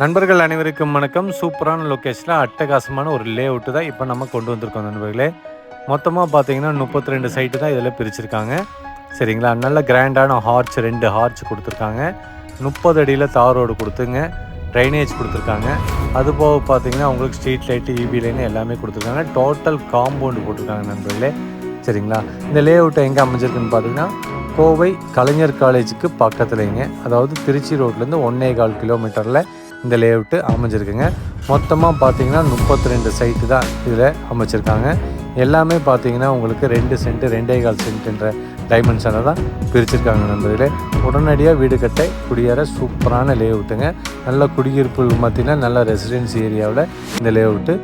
நண்பர்கள் அனைவருக்கும் வணக்கம். சூப்பரான லொக்கேஷனில் அட்டகாசமான ஒரு லே அவுட்டு தான் இப்போ நம்ம கொண்டு வந்திருக்கோம் நண்பர்களே. மொத்தமாக பார்த்தீங்கன்னா முப்பத்தி ரெண்டு சைட்டு தான் இதில் பிரிச்சிருக்காங்க. சரிங்களா? நல்ல கிராண்டான ஹார்ச் ரெண்டு ஹார்ச் கொடுத்துருக்காங்க. முப்பது அடியில் தார் ரோடு கொடுத்துங்க. ட்ரைனேஜ் கொடுத்துருக்காங்க. அதுபோக பார்த்தீங்கன்னா உங்களுக்கு ஸ்ட்ரீட் லைட்டு இபி லைன் எல்லாமே கொடுத்துருக்காங்க. டோட்டல் காம்பவுண்டு போட்டிருக்காங்க நண்பர்களே. சரிங்களா? இந்த லே அவுட்டை எங்கே அமைஞ்சிருக்குன்னு பார்த்தீங்கன்னா கோவை கலைஞர் காலேஜுக்கு பக்கத்துலேங்க. அதாவது திருச்சி ரோட்லேருந்து ஒன்றே கால் கிலோமீட்டரில் இந்த லே அவுட்டு அமைஞ்சிருக்குங்க. மொத்தமாக பார்த்தீங்கன்னா முப்பத்தி ரெண்டு சைட்டு தான் இதில் அமைச்சிருக்காங்க. எல்லாமே பார்த்தீங்கன்னா உங்களுக்கு ரெண்டு சென்ட்டு ரெண்டே கால் சென்ட்டுன்ற டைமென்ஷனை தான் பிரிச்சிருக்காங்க நண்பர்களே. உடனடியாக வீடு கட்ட குடியேற சூப்பரான லே அவுட்டுங்க நல்ல குடியிருப்பு பார்த்திங்கன்னா நல்ல ரெசிடென்சி ஏரியாவில் இந்த லே அவுட்டு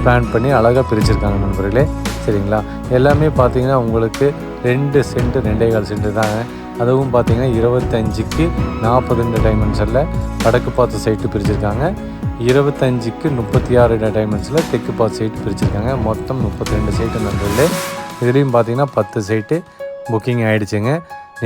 பிளான் பண்ணி அழகாக பிரிச்சிருக்காங்க நண்பர்களே. சரிங்களா? எல்லாமே பார்த்தீங்கன்னா உங்களுக்கு ரெண்டு சென்ட்டு ரெண்டே கால் சென்ட்டு தாங்க. அதுவும் பார்த்தீங்கன்னா இருபத்தஞ்சுக்கு நாற்பதுன்ற டைமென்ஷனில் வடக்கு பார்த்த சைட்டு பிரிச்சிருக்காங்க. இருபத்தஞ்சுக்கு முப்பத்தி ஆறு டைமென்ஷனில் தெற்கு பார்த்த சைட்டு பிரிச்சிருக்காங்க. மொத்தம் முப்பத்தி ரெண்டு சைட்டு நண்பர்களே இதுலேயும் பார்த்தீங்கன்னா பத்து சைட்டு புக்கிங் ஆகிடுச்சுங்க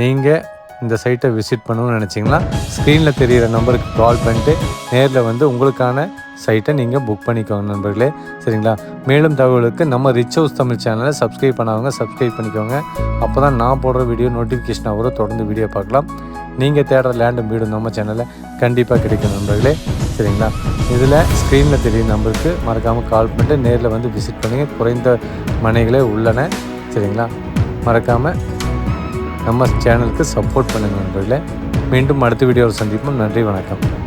நீங்கள் இந்த சைட்டை விசிட் பண்ணணும்னு நினச்சிங்கன்னா ஸ்க்ரீனில் தெரிகிற நம்பருக்கு கால் பண்ணிட்டு நேரில் வந்து உங்களுக்கான சைட்டை நீங்கள் புக் பண்ணிக்கோங்க நண்பர்களே. சரிங்களா? மேலும் தகவலுக்கு நம்ம ரிச் ஹவுஸ் தமிழ் சேனலை சப்ஸ்கிரைப் பண்ணாதவங்க சப்ஸ்கிரைப் பண்ணிக்கோங்க. அப்போ தான் நான் போடுற வீடியோ நோட்டிஃபிகேஷனாக வரும் தொடர்ந்து வீடியோ பார்க்கலாம். நீங்கள் தேடுற லேண்டும் வீடும் நம்ம சேனலில் கண்டிப்பாக கிடைக்கும் நண்பர்களே. சரிங்களா? இதில் ஸ்க்ரீனில் தெரியும் நம்பருக்கு மறக்காமல் கால் பண்ணிட்டு நேரில் வந்து விசிட் பண்ணுங்கள் குறைந்த மனைகளே உள்ளன. சரிங்களா? மறக்காமல் நம்ம சேனலுக்கு சப்போர்ட் பண்ணுங்கள் நண்பர்களே. மீண்டும் அடுத்த வீடியோவில் சந்திப்போம். நன்றி வணக்கம்.